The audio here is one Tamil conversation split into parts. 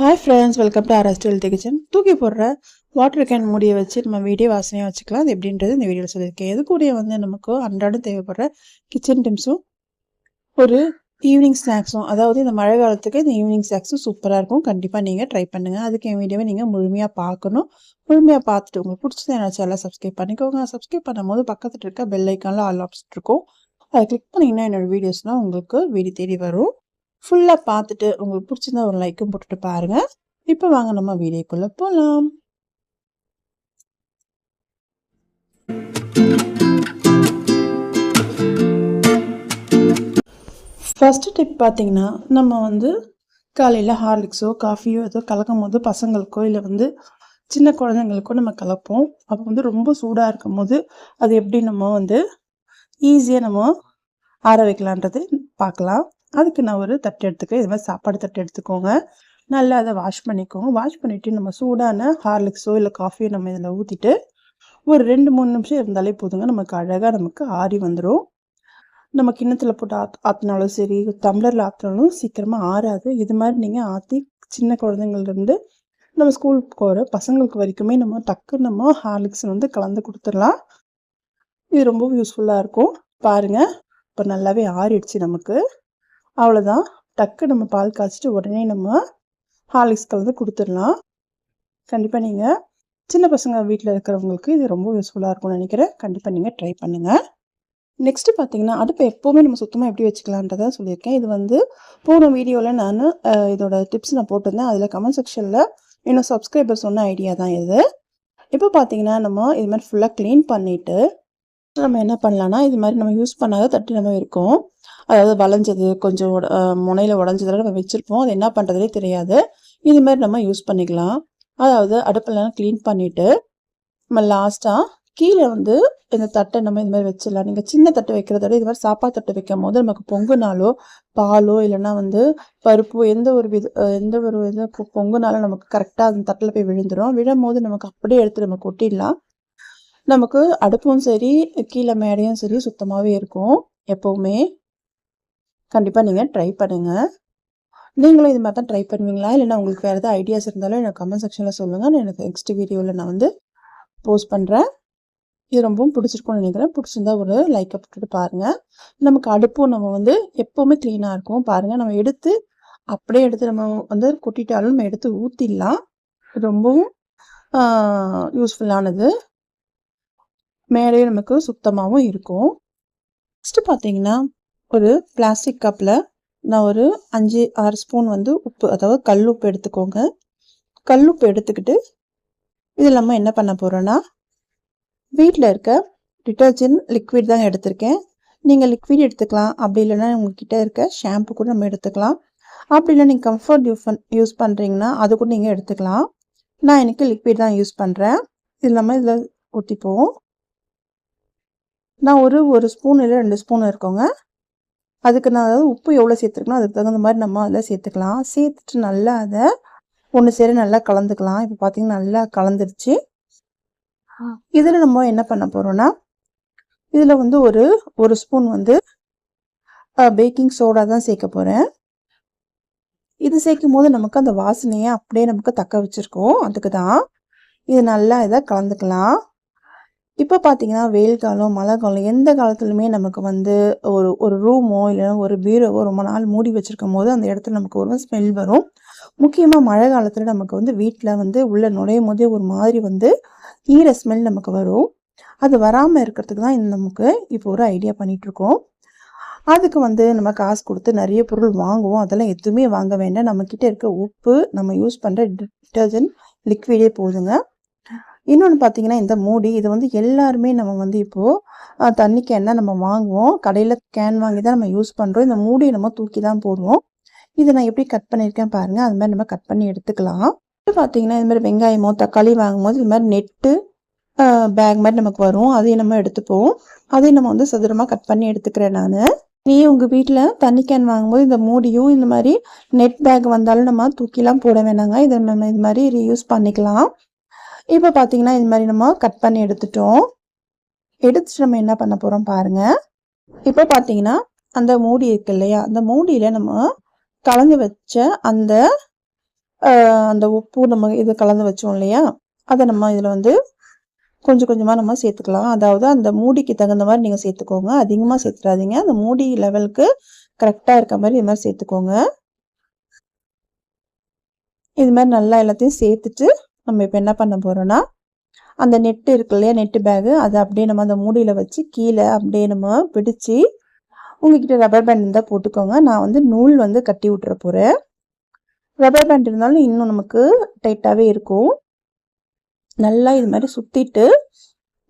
Hi friends welcome to RS kitchen தூக்கி போடுற வாட்டர் கேன் மூடியை வச்சு நம்ம வீடியோ வாசனையாக வச்சுக்கலாம். அது எப்படின்றது இந்த வீடியோவில் சொல்லியிருக்கேன். எது கூடயே வந்து நமக்கு அன்றாடம் தேவைப்படுற கிச்சன் டிம்ஸும் ஒரு ஈவினிங் ஸ்நாக்ஸும் அதாவது இந்த மழை காலத்துக்கு இந்த ஈவினிங் ஸ்நாக்ஸும் சூப்பராக இருக்கும். கண்டிப்பாக நீங்கள் ட்ரை பண்ணுங்கள் அதுக்கு என் வீடியோவை நீங்கள் முழுமையாக பார்க்கணும். முழுமையாக பார்த்துட்டு உங்களுக்கு பிடிச்சது என்ன எல்லாம் சப்ஸ்கிரைப் பண்ணிக்கோங்க. சப்ஸ்கிரைப் பண்ணும்போது பக்கத்தில் இருக்க பெல் ஐக்கானில் ஆல் ஆப்ஷன் இருக்கும். அதை கிளிக் பண்ணிங்கன்னா என்னோடய வீடியோஸ்லாம் உங்களுக்கு வீடு தேடி வரும். ஃபுல்லாக பார்த்துட்டு உங்களுக்கு பிடிச்சிருந்தா ஒரு லைக்கும் போட்டுட்டு பாருங்கள் இப்போ வாங்க நம்ம வீடியோக்குள்ளே போகலாம் ஃபஸ்ட்டு டிப் பார்த்தீங்கன்னா நம்ம வந்து காலையில் ஹார்லிக்ஸோ காஃபியோ ஏதோ கலக்கும் போது பசங்களுக்கோ இல்லை வந்து சின்ன குழந்தைங்களுக்கோ நம்ம கலப்போம். அப்போ வந்து ரொம்ப சூடாக இருக்கும் போது அது எப்படி நம்ம வந்து ஈஸியாக நம்ம ஆற வைக்கலான்றது பார்க்கலாம். அதுக்கு நான் ஒரு தட்டு எடுத்துக்கிறேன் இது மாதிரி சாப்பாடு தட்டு எடுத்துக்கோங்க. நல்லா அதை வாஷ் பண்ணிக்கோங்க. வாஷ் பண்ணிவிட்டு நம்ம சூடான ஹார்லிக்ஸோ இல்லை காஃபியோ நம்ம இதில் ஊற்றிட்டு ஒரு ரெண்டு மூணு நிமிஷம் இருந்தாலே போதுங்க. நமக்கு அழகாக நமக்கு ஆறி வந்துடும் நம்ம கிண்ணத்தில் போட்டு ஆத் ஆற்றினாலும் சரி டம்ளரில் ஆற்றினாலும் சீக்கிரமாக ஆறாது. இது மாதிரி நீங்கள் ஆற்றி சின்ன குழந்தைங்கள்லேருந்து நம்ம ஸ்கூலுக்கு போகிற பசங்களுக்கு வரைக்குமே நம்ம டக்கு நம்ம ஹார்லிக்ஸ் வந்து கலந்து கொடுத்துடலாம். இது ரொம்ப யூஸ்ஃபுல்லாக இருக்கும். பாருங்கள் இப்போ நல்லாவே ஆறிடுச்சு நமக்கு. அவ்வளோதான் டக்கு நம்ம பால் காய்ச்சிட்டு உடனே நம்ம ஹார்லிக்ஸ் கலந்து கொடுத்துடலாம். கண்டிப்பாக நீங்கள் சின்ன பசங்க வீட்டில் இருக்கிறவங்களுக்கு இது ரொம்ப யூஸ்ஃபுல்லாக இருக்கும்னு நினைக்கிறேன். கண்டிப்பாக நீங்கள் ட்ரை பண்ணுங்கள் நெக்ஸ்ட்டு பார்த்தீங்கன்னா அடுப்பை எப்போவுமே நம்ம சுத்தமாக எப்படி வச்சுக்கலான்றத சொல்லியிருக்கேன். இது வந்து போன வீடியோவில் நான் இதோட டிப்ஸ் நான் போட்டிருந்தேன். அதில் கமெண்ட் செக்ஷனில் இன்னும் சப்ஸ்கிரைபர் சொன்ன ஐடியா தான் இது. இப்போ பார்த்தீங்கன்னா நம்ம இது மாதிரி ஃபுல்லாக க்ளீன் பண்ணிவிட்டு நம்ம என்ன பண்ணலான்னா இது மாதிரி நம்ம யூஸ் பண்ணாத தட்டு நம்ம இருக்கும். அதாவது வளைஞ்சது கொஞ்சம் முனையில் உடஞ்சதெல்லாம் நம்ம வச்சுருப்போம். அது என்ன பண்ணுறதுலே தெரியாது. இது மாதிரி நம்ம யூஸ் பண்ணிக்கலாம். அதாவது அடுப்பெல்லாம் க்ளீன் பண்ணிவிட்டு நம்ம லாஸ்ட்டாக கீழே வந்து இந்த தட்டை நம்ம இது மாதிரி வச்சிடலாம். நீங்கள் சின்ன தட்டு வைக்கிறத விட இது மாதிரி சாப்பாடு தட்டு வைக்கும் போது நமக்கு பொங்குனாலோ பாலோ இல்லைன்னா வந்து பருப்பு எந்த ஒரு வித எந்த ஒரு இது பொங்குனாலும் நமக்கு கரெக்டாக அந்த தட்டில் போய் விழுந்துடும் விழும் போது நமக்கு அப்படியே எடுத்து நம்ம கொட்டிடலாம். நமக்கு அடுப்பும் சரி கீழே மேடையும் சரி சுத்தமாகவே இருக்கும். எப்போவுமே கண்டிப்பாக நீங்கள் ட்ரை பண்ணுங்கள் நீங்களும் இது மாதிரி தான் ட்ரை பண்ணுவீங்களா? இல்லைனா உங்களுக்கு வேறு எதாவது ஐடியாஸ் இருந்தாலும் எனக்கு கமெண்ட் செக்ஷனில் சொல்லுங்கள் நான் எனக்கு நெக்ஸ்ட் வீடியோவில் நான் வந்து போஸ்ட் பண்ணுறேன் இது ரொம்பவும் பிடிச்சிருக்கும்னு நினைக்கிறேன். பிடிச்சிருந்தா ஒரு லைக்கை போட்டுட்டு பாருங்கள் நமக்கு அடுப்பும் நம்ம வந்து எப்போவுமே க்ளீனாக இருக்கும். பாருங்கள் நம்ம எடுத்து அப்படியே எடுத்து நம்ம வந்து கொட்டிட்டாலும் நம்ம எடுத்து ஊற்றிடலாம் ரொம்பவும் யூஸ்ஃபுல்லானது மேலேயும் நமக்கு சுத்தமாகவும் இருக்கும். நெக்ஸ்ட்டு பார்த்தீங்கன்னா ஒரு பிளாஸ்டிக் கப்பில் நான் ஒரு அஞ்சு ஆறு ஸ்பூன் வந்து உப்பு அதாவது கல் உப்பு எடுத்துக்கோங்க. கல் உப்பு எடுத்துக்கிட்டு இதில் நம்ம என்ன பண்ண போகிறோன்னா வீட்டில் இருக்க டிட்டர்ஜென்ட் லிக்விட் தான் எடுத்திருக்கேன். நீங்கள் லிக்விட் எடுத்துக்கலாம். அப்படி இல்லைன்னா உங்ககிட்ட இருக்க ஷாம்பு கூட நம்ம எடுத்துக்கலாம். அப்படி இல்லை நீங்கள் கம்ஃபர்ட் யூஸ் பண் யூஸ் பண்ணுறீங்கன்னா அது கூட நீங்கள் எடுத்துக்கலாம். நான் எனக்கு லிக்விட் தான் யூஸ் பண்ணுறேன் இது நம்ம இதில் ஊற்றிப்போம் நான் ஒரு ஒரு ஸ்பூன் இல்லை ரெண்டு ஸ்பூன் இருக்கோங்க. அதுக்கு நான் அதாவது உப்பு எவ்வளோ சேர்த்துருக்கணும் அதுக்கு தகுந்த மாதிரி நம்ம அதில் சேர்த்துக்கலாம். சேர்த்துட்டு நல்லா அதை ஒன்று சேர நல்லா கலந்துக்கலாம். இப்போ பார்த்தீங்கன்னா நல்லா கலந்துருச்சு. இதில் நம்ம என்ன பண்ண போகிறோன்னா இதில் வந்து ஒரு ஒரு ஸ்பூன் வந்து பேக்கிங் சோடா தான் சேர்க்க போகிறேன் இது சேர்க்கும் போது நமக்கு அந்த வாசனையை அப்படியே நமக்கு தக்க வச்சுருக்கோம். அதுக்கு தான் இது நல்லா இதை கலந்துக்கலாம். இப்போ பார்த்தீங்கன்னா வெயில் காலம் மழை காலம் எந்த காலத்துலையுமே நமக்கு வந்து ஒரு ஒரு ரூமோ இல்லைன்னா ஒரு பீரோவோ ரொம்ப நாள் மூடி வச்சுருக்கும் போது அந்த இடத்துல நமக்கு ஒரு ஸ்மெல் வரும். முக்கியமாக மழை காலத்தில் நமக்கு வந்து வீட்டில் வந்து உள்ளே நுழையும் போதே ஒரு மாதிரி வந்து ஈர ஸ்மெல் நமக்கு வரும். அது வராமல் இருக்கிறதுக்கு தான் நமக்கு இப்போ ஒரு ஐடியா பண்ணிகிட்ருக்கோம் அதுக்கு வந்து நம்ம காசு கொடுத்து நிறைய பொருள் வாங்குவோம். அதெல்லாம் எதுவுமே வாங்க வேண்டாம். நம்மக்கிட்ட இருக்க உப்பு நம்ம யூஸ் பண்ணுற டிட்டர்ஜென்ட் லிக்விடே போதுங்க. இன்னொன்று பார்த்தீங்கன்னா இந்த மூடி இது வந்து எல்லாருமே நம்ம வந்து இப்போது தண்ணி கேன் தான் நம்ம வாங்குவோம். கடையில் கேன் வாங்கி தான் நம்ம யூஸ் பண்ணுறோம் இந்த மூடியை நம்ம தூக்கி தான் போடுவோம். இதை நான் எப்படி கட் பண்ணியிருக்கேன் பாருங்கள் அது மாதிரி நம்ம கட் பண்ணி எடுத்துக்கலாம். பார்த்தீங்கன்னா இது மாதிரி வெங்காயமோ தக்காளி வாங்கும்போது இது மாதிரி நெட்டு பேக் மாதிரி நமக்கு வரும். அதையும் நம்ம எடுத்துப்போம். அதையும் நம்ம வந்து சதுரமாக கட் பண்ணி எடுத்துக்கிறேன் நான். நீ உங்கள் வீட்டில் தண்ணி கேன் வாங்கும்போது இந்த மூடியும் இந்த மாதிரி நெட் பேக் வந்தாலும் நம்ம தூக்கிலாம் போட வேணாங்க. இதை நம்ம இது மாதிரி ரீயூஸ் பண்ணிக்கலாம். இப்போ பார்த்தீங்கன்னா இது மாதிரி நம்ம கட் பண்ணி எடுத்துட்டோம். எடுத்துட்டு நம்ம என்ன பண்ண போகிறோம் பாருங்கள் இப்போ பார்த்தீங்கன்னா அந்த மூடி இருக்கு இல்லையா? அந்த மூடியில் நம்ம கலந்து வச்ச அந்த அந்த உப்பு நம்ம இது கலந்து வச்சோம் இல்லையா? அதை நம்ம இதில் வந்து கொஞ்சம் கொஞ்சமாக நம்ம சேர்த்துக்கலாம். அதாவது அந்த மூடிக்கு தகுந்த மாதிரி நீங்கள் சேர்த்துக்கோங்க. அதிகமாக சேர்த்துடாதீங்க. அந்த மூடி லெவலுக்கு கரெக்டாக இருக்க மாதிரி இது மாதிரி சேர்த்துக்கோங்க. இது மாதிரி நல்லா எல்லாத்தையும் சேர்த்துட்டு நம்ம இப்போ என்ன பண்ண போகிறோன்னா அந்த நெட்டு இருக்கு இல்லையா நெட்டு பேகு அதை அப்படியே நம்ம அந்த மூடியில் வச்சு கீழே அப்படியே நம்ம பிடிச்சி உங்ககிட்ட ரப்பர் பேண்ட் இருந்தால் போட்டுக்கோங்க. நான் வந்து நூல் வந்து கட்டி விட்டுற போகிறேன் ரப்பர் பேண்ட் இருந்தாலும் இன்னும் நமக்கு டைட்டாகவே இருக்கும். நல்லா இது மாதிரி சுற்றிட்டு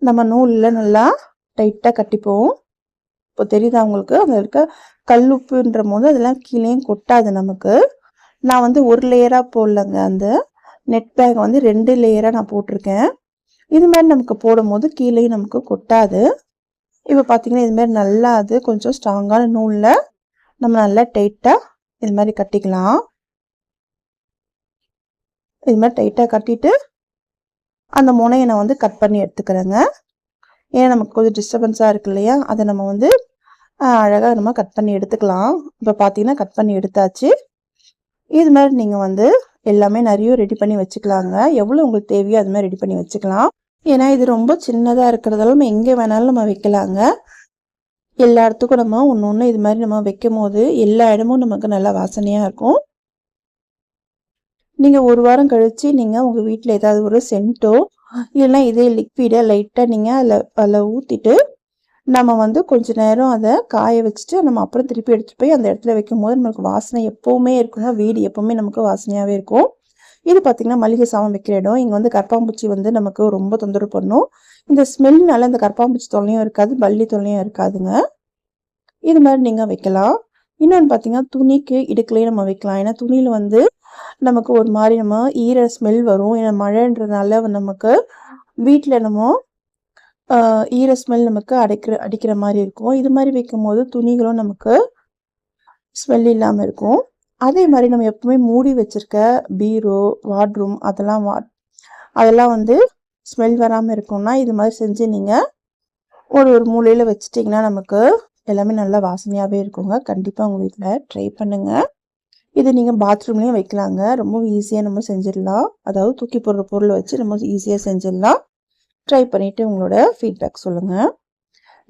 நம்ம நூலில் நல்லா டைட்டாக கட்டிப்போம். இப்போ தெரியுதா உங்களுக்கு? அதில் இருக்க கல்லுப்புன்ற போது அதெல்லாம் கீழேயும் கொட்டாது நமக்கு. நான் வந்து ஒரு லேயராக போடலங்க அந்த நெட் பேக் வந்து ரெண்டு லேயராக நான் போட்டிருக்கேன். இது மாதிரி நமக்கு போடும்போது கீழேயும் நமக்கு கொட்டாது. இப்போ பார்த்தீங்கன்னா இது மாதிரி நல்லா அது கொஞ்சம் ஸ்ட்ராங்கான நூலில் நம்ம நல்லா டைட்டாக இது மாதிரி கட்டிக்கலாம். இது மாதிரி டைட்டாக கட்டிட்டு அந்த முனையை நான் வந்து கட் பண்ணி எடுத்துக்கிறேங்க. ஏன்னா நமக்கு கொஞ்சம் டிஸ்டர்பன்ஸாக இருக்கு இல்லையா? அதை நம்ம வந்து அழகாக நம்ம கட் பண்ணி எடுத்துக்கலாம். இப்போ பார்த்தீங்கன்னா கட் பண்ணி எடுத்தாச்சு. இது மாதிரி நீங்கள் வந்து எல்லாமே நிறைய ரெடி பண்ணி வச்சுக்கலாங்க. எவ்வளோ உங்களுக்கு தேவையோ அது மாதிரி ரெடி பண்ணி வச்சுக்கலாம். ஏன்னா இது ரொம்ப சின்னதாக இருக்கிறதால நம்ம எங்கே வேணாலும் நம்ம வைக்கலாங்க. எல்லா இடத்துக்கும் நம்ம ஒன்று ஒன்று இது மாதிரி நம்ம வைக்கும் போது எல்லா இடமும் நமக்கு நல்லா வாசனையாக இருக்கும். நீங்கள் ஒரு வாரம் கழித்து நீங்கள் உங்கள் வீட்டில் ஏதாவது ஒரு சென்ட்டோ இல்லைன்னா இதே லிக்விடை லைட்டாக நீங்கள் அதில் அதில் ஊற்றிட்டு நம்ம வந்து கொஞ்ச நேரம் அதை காய வச்சுட்டு நம்ம அப்புறம் திருப்பி எடுத்துகிட்டு போய் அந்த இடத்துல வைக்கும் போது நம்மளுக்கு வாசனை எப்போவுமே இருக்கும்னா வீடு எப்போவுமே நமக்கு வாசனையாகவே இருக்கும். இது பார்த்திங்கன்னா மளிகை சாமான் வைக்கிற இடம். இங்கே வந்து கற்பாம்பூச்சி வந்து நமக்கு ரொம்ப தொந்தரவு பண்ணும். இந்த ஸ்மெல்னால இந்த கற்பாம்பூச்சி தொல்லையும் இருக்காது பள்ளி தொல்லையும் இருக்காதுங்க. இது மாதிரி நீங்கள் வைக்கலாம். இன்னொன்று பார்த்தீங்கன்னா துணிக்கு இடுக்கலையும் நம்ம வைக்கலாம். ஏன்னா துணியில் வந்து நமக்கு ஒரு மாதிரி நம்ம ஈர ஸ்மெல் வரும். ஏன்னா மழைன்றதுனால நமக்கு வீட்டில் நம்ம ஈர ஸ்மெல் நமக்கு அடைக்கிற அடிக்கிற மாதிரி இருக்கும். இது மாதிரி வைக்கும் போது துணிகளும் நமக்கு ஸ்மெல் இல்லாமல் இருக்கும். அதே மாதிரி நம்ம எப்பவுமே மூடி வச்சிருக்க பீரோ வாட்ரூம் அதெல்லாம் வா அதெல்லாம் வந்து ஸ்மெல் வராமல் இருக்கும்னா இது மாதிரி செஞ்சு நீங்கள் ஒரு ஒரு மூலையில் வச்சிட்டிங்கன்னா நமக்கு எல்லாமே நல்லா வாசனையாகவே இருக்குங்க. கண்டிப்பாக உங்கள் வீட்டில் ட்ரை பண்ணுங்கள் இது நீங்கள் பாத்ரூம்லேயும் வைக்கலாங்க. ரொம்ப ஈஸியாக நம்ம செஞ்சிடலாம். அதாவது தூக்கி போடுற பொருளை வச்சு நம்ம ஈஸியாக செஞ்சிடலாம். ட்ரை பண்ணிவிட்டு உங்களோட ஃபீட்பேக் சொல்லுங்கள்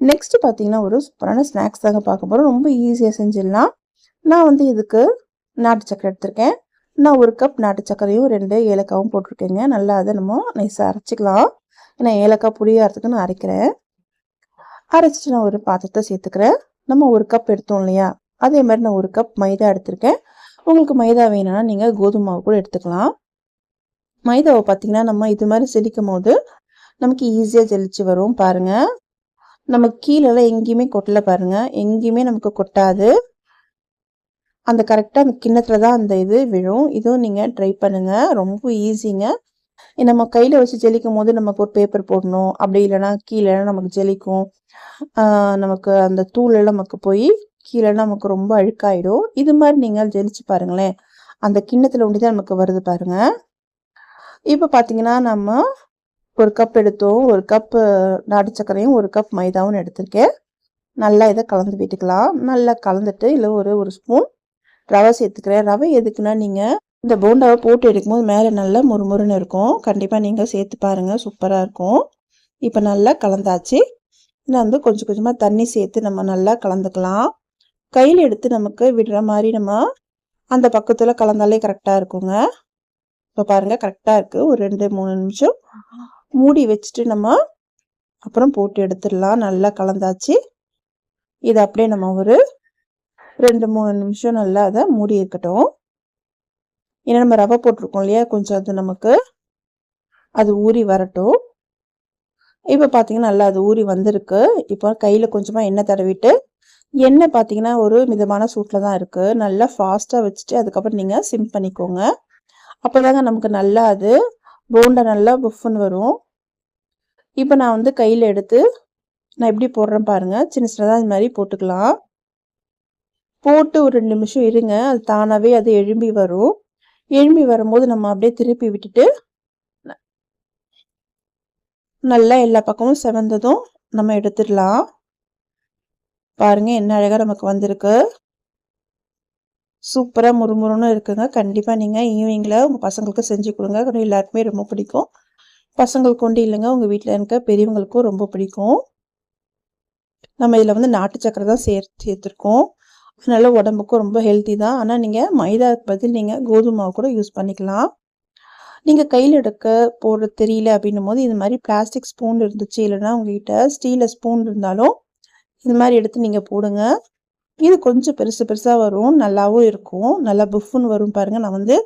நெக்ஸ்ட்டு பார்த்தீங்கன்னா ஒரு சூப்பரான ஸ்நாக்ஸ் தாங்க பார்க்க போகிறோம் ரொம்ப ஈஸியாக செஞ்சிடலாம். நான் வந்து இதுக்கு நாட்டு சக்கரை எடுத்திருக்கேன். நான் ஒரு கப் நாட்டு சக்கரையும் ரெண்டு ஏலக்காவும் போட்டிருக்கேங்க. நல்லா அதை நம்ம நைஸாக அரைச்சிக்கலாம். ஏன்னா ஏலக்காய் புளியாகிறதுக்கு நான் அரைக்கிறேன். அரைச்சிட்டு நான் ஒரு பாத்திரத்தை சேர்த்துக்கிறேன். நம்ம ஒரு கப் எடுத்தோம் இல்லையா? அதே மாதிரி நான் ஒரு கப் மைதா எடுத்திருக்கேன். உங்களுக்கு மைதா வேணும்னா நீங்கள் கோதுமை மாவு கூட எடுத்துக்கலாம். மைதாவை பார்த்தீங்கன்னா நம்ம இது மாதிரி செடிக்கும் போது நமக்கு ஈஸியாக ஜெலிச்சு வரும் பாருங்கள் நம்ம கீழெல்லாம் எங்கேயுமே கொட்டலை பாருங்கள் எங்கேயுமே நமக்கு கொட்டாது. அந்த கரெக்டாக அந்த கிண்ணத்தில் தான் அந்த இது விழும். இதுவும் நீங்கள் ட்ரை பண்ணுங்கள் ரொம்ப ஈஸிங்க நம்ம கையில் வச்சு ஜெலிக்கும் போது நமக்கு ஒரு பேப்பர் போடணும். அப்படி இல்லைன்னா கீழே நமக்கு ஜெலிக்கும். நமக்கு அந்த தூளெல்லாம் நமக்கு போய் கீழே நமக்கு ரொம்ப அழுக்காயிடும். இது மாதிரி நீங்கள் ஜெலிச்சு பாருங்களேன். அந்த கிண்ணத்தில் ஒன்று தான் நமக்கு வருது பாருங்கள் இப்போ பார்த்தீங்கன்னா நம்ம ஒரு கப் எடுத்தோம் ஒரு கப் நாட்டு சர்க்கரையும் ஒரு கப் மைதாவும் எடுத்திருக்கேன். நல்லா இதை கலந்து விட்டுக்கலாம். நல்லா கலந்துட்டு இல்லை ஒரு ஒரு ஸ்பூன் ரவை சேர்த்துக்கிறேன். ரவை எதுக்குன்னா நீங்கள் இந்த போண்டாவை போட்டு எடுக்கும்போது மேலே நல்லா முறுமுறுன்னு இருக்கும். கண்டிப்பாக நீங்கள் சேர்த்து பாருங்கள் சூப்பராக இருக்கும். இப்போ நல்லா கலந்தாச்சு. இதில் வந்து கொஞ்சம் கொஞ்சமாக தண்ணி சேர்த்து நம்ம நல்லா கலந்துக்கலாம். கையில் எடுத்து நமக்கு விடுற மாதிரி நம்ம அந்த பக்கத்தில் கலந்தாலே கரெக்டாக இருக்குங்க. இப்போ பாருங்கள் கரெக்டாக இருக்குது ஒரு ரெண்டு மூணு நிமிஷம். மூடி வச்சுட்டு நம்ம அப்புறம் போட்டு எடுத்துடலாம். நல்லா கலந்தாச்சு. இதை அப்படியே நம்ம ஒரு ரெண்டு மூணு நிமிஷம் நல்லா அதை மூடி இருக்கட்டும். ஏன்னா நம்ம ரவை போட்டிருக்கோம் இல்லையா? கொஞ்சம் அது நமக்கு அது ஊறி வரட்டும். இப்போ பார்த்தீங்கன்னா நல்லா அது ஊறி வந்திருக்கு. இப்போ கையில் கொஞ்சமாக எண்ணெய் தடவிட்டு எண்ணெய் பார்த்தீங்கன்னா ஒரு மிதமான சூட்டில் தான் இருக்குது நல்லா ஃபாஸ்ட்டாக வச்சுட்டு அதுக்கப்புறம் நீங்கள் சிம் பண்ணிக்கோங்க. அப்போ தாங்க நமக்கு நல்லா அது போண்டை நல்லா புஃப்னு வரும். இப்போ நான் வந்து கையில் எடுத்து நான் எப்படி போடுறேன் பாருங்கள் சின்ன சின்னதாக இது மாதிரி போட்டுக்கலாம். போட்டு ஒரு ரெண்டு நிமிஷம் இருங்க. அது தானாகவே அது எழும்பி வரும். எழும்பி வரும்போது நம்ம அப்படியே திருப்பி விட்டுட்டு நல்லா எல்லா பக்கமும் செவந்ததும் நம்ம எடுத்துடலாம். பாருங்கள் என்ன அழகாக நமக்கு வந்திருக்கு. சூப்பராக முறுமுறுன்னு இருக்குங்க. கண்டிப்பாக நீங்கள் ஈவினிங்கில் உங்கள் பசங்களுக்கு செஞ்சு கொடுங்க. எல்லாருக்குமே ரொம்ப பிடிக்கும். பசங்களுக்கு கொண்டு இல்லைங்க. உங்கள் வீட்டில் இருக்க பெரியவங்களுக்கும் ரொம்ப பிடிக்கும். நம்ம இதில் வந்து நாட்டு சக்கரை தான் சேர் சேர்த்துருக்கோம். அதனால் உடம்புக்கும் ரொம்ப ஹெல்த்தி தான். ஆனால் நீங்கள் மைதாக்கு பதில் நீங்கள் கோதுமை மாவு கூட யூஸ் பண்ணிக்கலாம். நீங்கள் கையில் எடுக்க போடுற தெரியல அப்படின்னும் போது இது மாதிரி பிளாஸ்டிக் ஸ்பூன் இருந்துச்சு. இல்லைன்னா உங்ககிட்ட ஸ்டீலில் ஸ்பூன் இருந்தாலும் இது மாதிரி எடுத்து நீங்கள் போடுங்க. இது கொஞ்சம் பெருசு பெருசாக வரும். நல்லாவும் இருக்கும். நல்லா புஃப்னு வரும் பாருங்கள் நான் வந்து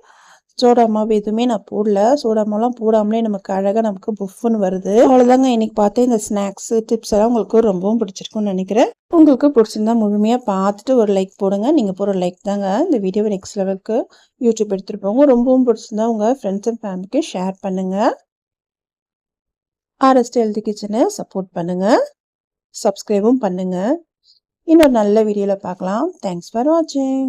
சோடா மாவு எதுவுமே நான் போடல. சோடா மாவுலாம் போடாமலே நமக்கு அழகாக நமக்கு புஃப்னு வருது. அவ்வளோதாங்க இன்னைக்கு பார்த்தேன். இந்த ஸ்நாக்ஸ் டிப்ஸ் எல்லாம் உங்களுக்கு ரொம்பவும் பிடிச்சிருக்கும்னு நினைக்கிறேன். உங்களுக்கு பிடிச்சிருந்தா முழுமையாக பார்த்துட்டு ஒரு லைக் போடுங்க. நீங்கள் போகிற லைக் தாங்க இந்த வீடியோவை நெக்ஸ்ட் லெவலுக்கு யூடியூப் எடுத்துகிட்டு போங்க. ரொம்பவும் பிடிச்சிருந்தா உங்கள் ஃப்ரெண்ட்ஸ் அண்ட் ஃபேமிலிக்கு ஷேர் பண்ணுங்கள் ஆர்எஸ்டி ஹெல்தி கிச்சனை சப்போர்ட் பண்ணுங்கள் சப்ஸ்கிரைபும் பண்ணுங்கள் இன்னொரு நல்ல வீடியோவில் பார்க்கலாம். தேங்க்ஸ் ஃபார் வாட்சிங்